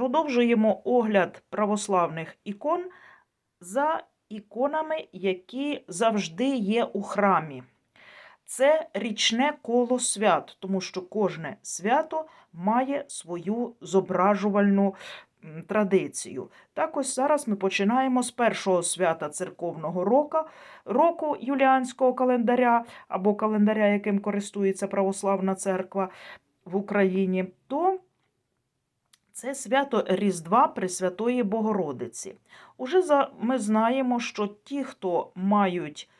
Продовжуємо огляд православних ікон за іконами, які завжди є у храмі. Це річне коло свят, тому що кожне свято має свою зображувальну традицію. Так ось зараз ми починаємо з першого свята церковного року, року юліанського календаря або календаря, яким користується православна церква в Україні. То це свято Різдва Пресвятої Богородиці. Уже за, ми знаємо, що ті, хто мають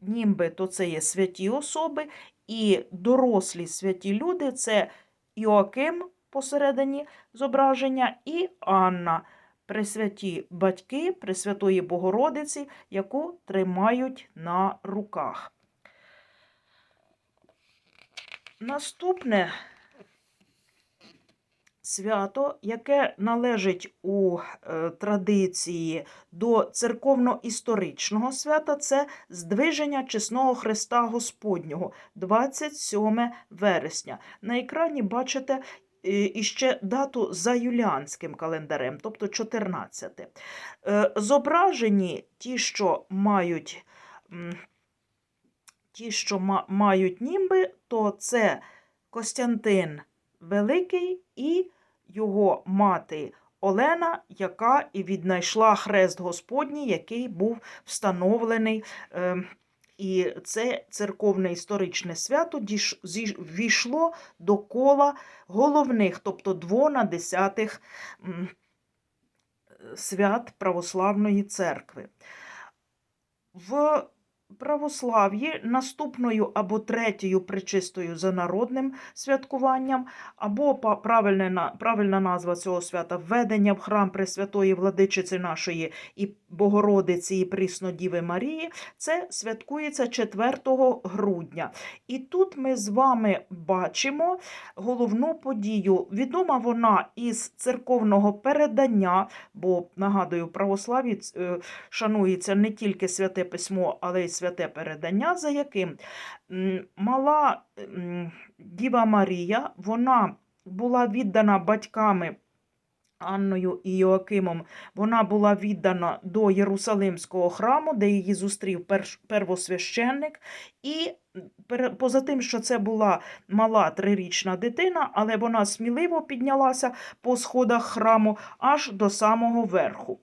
німби, то це є святі особи, і дорослі святі люди це Іоаким посередині зображення і Анна, пресвяті батьки Пресвятої Богородиці, яку тримають на руках. Наступне свято, яке належить у е, традиції до церковно-історичного свята, це здвиження чесного Христа Господнього, 27 вересня. На екрані бачите е, іще дату за юліанським календарем, тобто 14. Е, Зображені ті, що мають. Ті, що мають німби, то це Костянтин Великий і його мати Олена, яка і віднайшла хрест Господній, який був встановлений. е, І це церковне історичне свято ввійшло до кола головних, тобто двонадесятих свят православної церкви. В православ'ї наступною або третьою причистою за народним святкуванням, або па- правильне, на- правильна назва цього свята введення в храм Пресвятої Владичиці нашої і Богородиці і Пріснодіви Марії, це святкується 4 грудня. І тут ми з вами бачимо головну подію. Відома вона із церковного передання, бо нагадую, православі е, шанується не тільки святе письмо, але й святе передання, за яким мала Діва Марія, вона була віддана батьками. Анною і Йоакимом вона була віддана до Єрусалимського храму, де її зустрів первосвященник. І поза тим, що це була мала трирічна дитина, але вона сміливо піднялася по сходах храму аж до самого верху.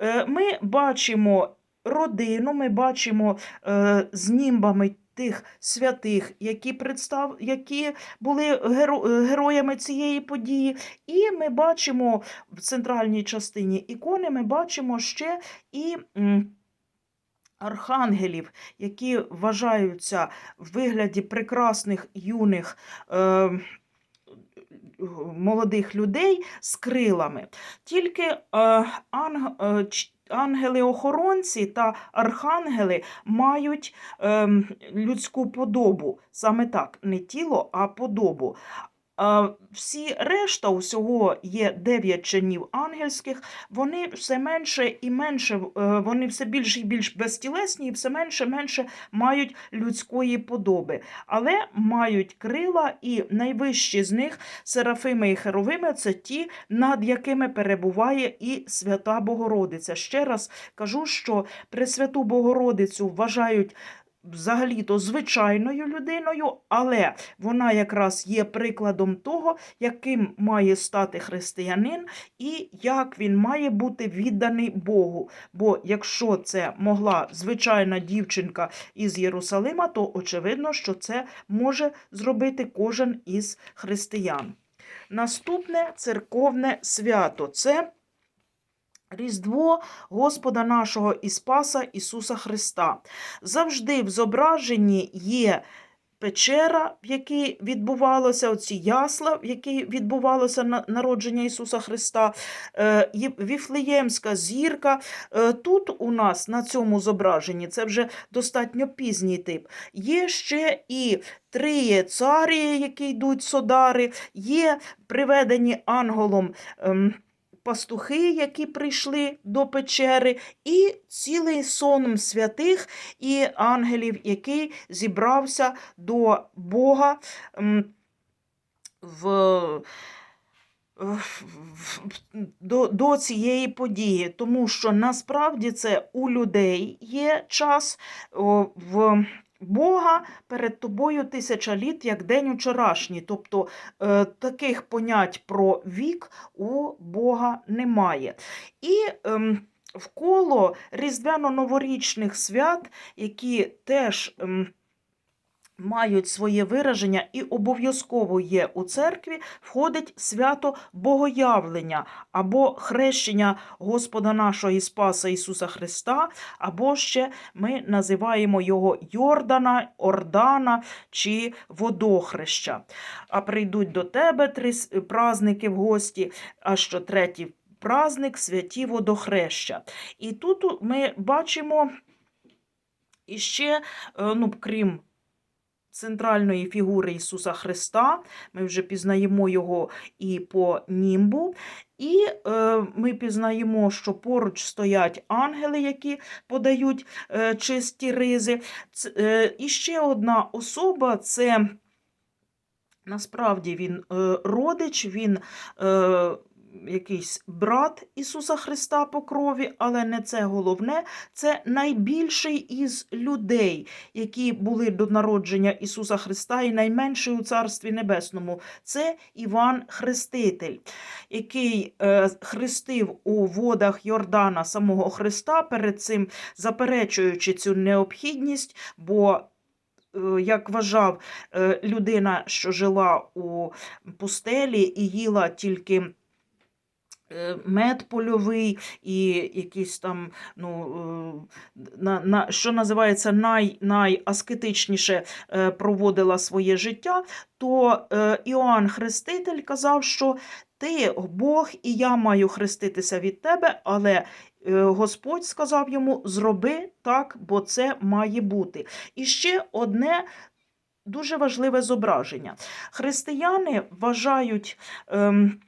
Е, Ми бачимо родину, ми бачимо е, з німбами тих святих, які, представ... які були геро... е, героями цієї події. І ми бачимо в центральній частині ікони, ми бачимо ще і. Архангелів, які вважаються в вигляді прекрасних юних е, молодих людей з крилами. Тільки е, анг, е, ангели-охоронці та архангели мають е, людську подобу. Саме так, не тіло, а подобу. Всі решта, усього є дев'ять чинів ангельських, вони все менше і менше, е, вони все більш і більш безтілесні, і все менше і менше мають людської подоби, але мають крила, і найвищі з них серафими і херовими це ті, над якими перебуває і свята Богородиця. Ще раз кажу, що Пресвяту Богородицю вважають. Взагалі-то звичайною людиною, але вона якраз є прикладом того, яким має стати християнин і як він має бути відданий Богу. Бо якщо це могла звичайна дівчинка із Єрусалима, то очевидно, що це може зробити кожен із християн. Наступне церковне свято це Різдво Господа нашого і Спаса Ісуса Христа. Завжди в зображенні є печера, в якій відбувалося оці ясла, в якій відбувалося народження Ісуса Христа, е, Віфлеємська зірка. Е, Тут у нас на цьому зображенні це вже достатньо пізній тип. Є ще і три царі, які йдуть содари, є приведені ангелом. Пастухи, які прийшли до печери, і цілий сон святих і ангелів, який зібрався до Бога в- до, до цієї події, тому що насправді це у людей є час в Бога перед тобою тисяча літ, як день учорашній. Тобто е, таких понять про вік у Бога немає. І ем, вколо різдвяно-новорічних свят, які теж. Мають своє вираження і обов'язково є у церкві, входить свято Богоявлення або хрещення Господа нашого і Спаса Ісуса Христа, або ще ми називаємо його Йордана, Ордана чи Водохреща. А прийдуть до тебе три праздники в гості, а що третій праздник святі водохреща. І тут ми бачимо іще, е, ну, крім центральної фігури Ісуса Христа, ми вже пізнаємо його і по німбу. І е, ми пізнаємо, що поруч стоять ангели, які подають е, чисті ризи. Ц, е, і ще одна особа це насправді він е, родич, він е, якийсь брат Ісуса Христа по крові, але не це головне. Це найбільший із людей, які були до народження Ісуса Христа, і найменший у Царстві Небесному. Це Іван Хреститель, який е, хрестив у водах Йордана самого Христа, перед цим заперечуючи цю необхідність, бо е, як вважав е, людина, що жила у пустелі і їла тільки мед польовий і якийсь там, ну, е, на, на, що називається, най, найаскетичніше е, проводила своє життя, то е, Іоанн Хреститель казав, що ти Бог, і я маю хреститися від тебе, але е, Господь сказав йому: зроби так, бо це має бути. І ще одне. Дуже важливе зображення. Християни вважають ем,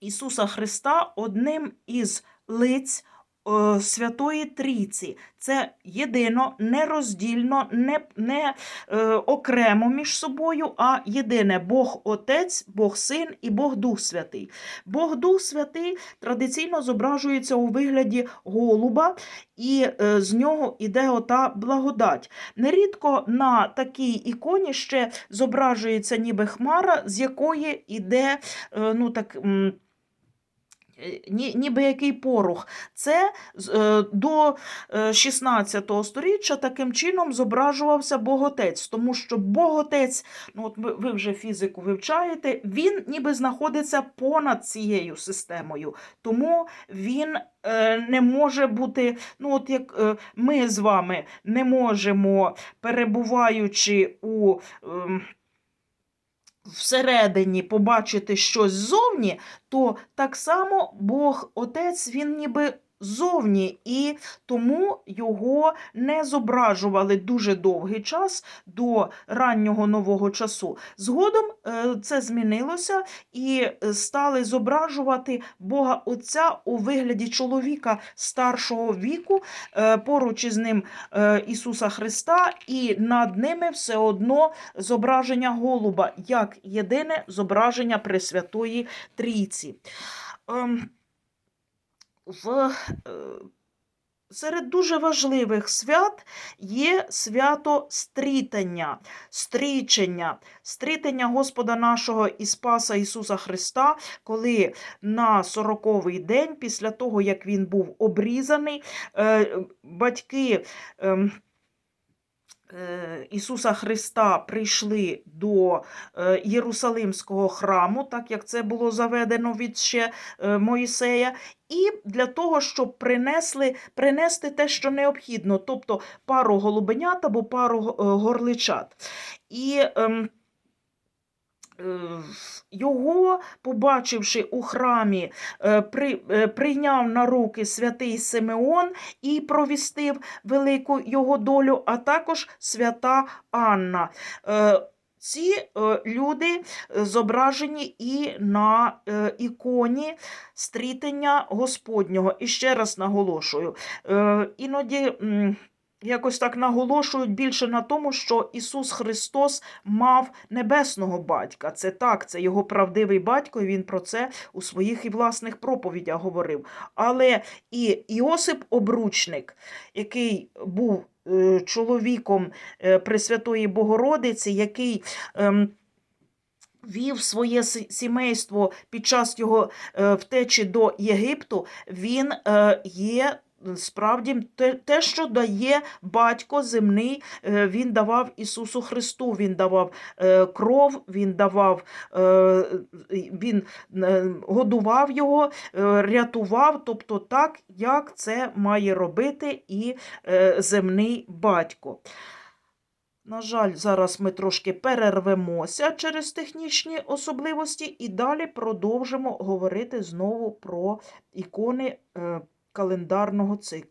Ісуса Христа одним із лиць е, Святої Трійці. Це єдино, нероздільно, не, не е, окремо між собою, а єдине Бог Отець, Бог Син і Бог Дух Святий. Бог Дух Святий традиційно зображується у вигляді голуба, і е, з нього іде ота благодать. Нерідко на такій іконі ще зображується ніби хмара, з якої іде е, ну так. Е, ні- Ніби який порох. Це е, до е, 16 століття таким чином зображувався Боготець, тому що Боготець, ну от ви, вже фізику вивчаєте, він ніби знаходиться понад цією системою, тому він е, не може бути, ну от як е, ми з вами не можемо, перебуваючи у. Всередині побачити щось ззовні, то так само Бог Отець, він ніби зовні, і тому його не зображували дуже довгий час до раннього нового часу. Згодом е, це змінилося і е, стали зображувати Бога Отця у вигляді чоловіка старшого віку, е, поруч із ним Ісуса Христа, і над ними все одно зображення голуба, як єдине зображення Пресвятої Трійці. Ем, в, е, серед дуже важливих свят є свято стрітання, стрічення, стрітення Господа нашого і Спаса Ісуса Христа, коли на сороковий день, після того, як він був обрізаний, е, батьки. Е, Ісуса Христа прийшли до е, Єрусалимського храму, так як це було заведено від ще е, Моїсея, і для того, щоб принесли, принести те, що необхідно, тобто пару голубенят або пару горличат. І ем, його, побачивши у храмі, е, е, прийняв на руки святий Симеон і провістив велику його долю, а також свята Анна. Е, Ці е, люди е, зображені і на е, іконі стрітення Господнього. І ще раз наголошую, е, іноді якось так наголошують більше на тому, що Ісус Христос мав небесного батька. Це так, це його правдивий батько, і він про це у своїх і власних проповідях говорив. Але і Іосип Обручник, який був е, чоловіком е, Пресвятої Богородиці, який ем, вів своє сімейство під час його е, втечі до Єгипту, він є. Справді, те, те, що дає батько земний, е, він давав Ісусу Христу, він давав е, кров, він давав, е, він годував його, рятував, тобто так, як це має робити і земний батько. На жаль, зараз ми трошки перервемося через технічні особливості і далі продовжимо говорити знову про ікони календарного циклу.